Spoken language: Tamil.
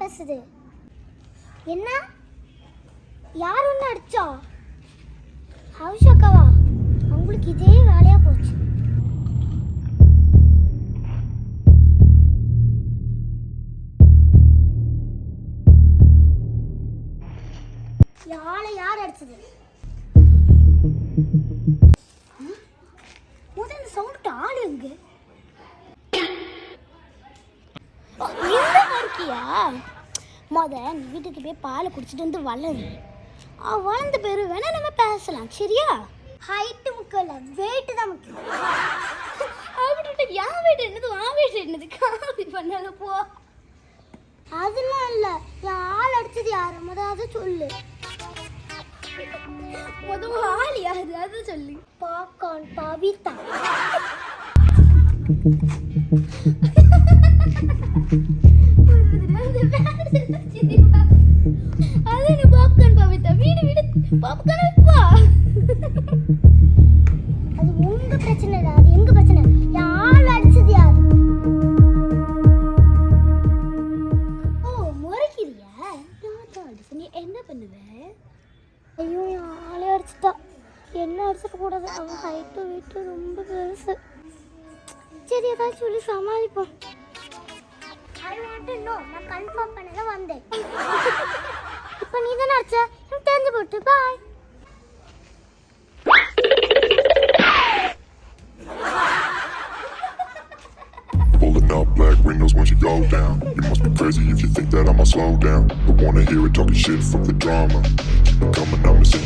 பேசுது. என்ன? யார் ஒன்று அடிச்சா? ஹவுஷாக்காவா அவங்களுக்கு இதே வேலையாக போச்சு. யாரை யார் அடிச்சது? முதல்ல சவுண்ட் ஆள் இருக்கியா முத நீ வீட்டுக்கு போய் பால் குடிச்சிட்டு வந்து வளரு. ஆ, வளர்ந்த பேர் வேணா நம்ம பேசலாம் சரியா? ஹைட்டு முக்கியம் இல்லை வெயிட்டு தான் முக்கியம். அப்படின்ட்டு என் வெயிட் என்னது? உன் வெயிட் என்னது? காப்பி பண்ணல போ. அதெல்லாம் இல்லை என் ஆள் அடிச்சது யாரு? முத அதை சொல்லு. முத ஆள் யாரு? அதை சொல்லு. பாக்கான் பவிதா. அது என்ன பாப்கார்ன் பவிதா வீடு வீடு பாப்கார்ன் வா அது உங்க பிரச்சனை இல்லை அது எங்க பிரச்சனை என் அடிச்சது யாரு ஓ முறைக்கிறியா நான் தான் அடிச்சேன் நீ என்ன பண்ணுவ? ஐயோ என் ஆளே அடிச்சுட்டா. என்ன அடிச்சிட கூடாது அவன் ஹைட்டு வெயிட்டு ரொம்ப பெருசு. சரி ஏதாச்சும் சொல்லி சமாளிப்போம். ಪಪ್ಪನೆಲ್ಲ ಒಂದೇ ಅಪ್ಪ ನೀದನ ಅರ್ಚ ತಂದು ಬಿಟ್ಟು ಬಾಯ್ up black windows once you go down. You must be crazy if you think that I'ma slow down. Don't wanna hear it talking shit, fuck the drama. Coming, up and.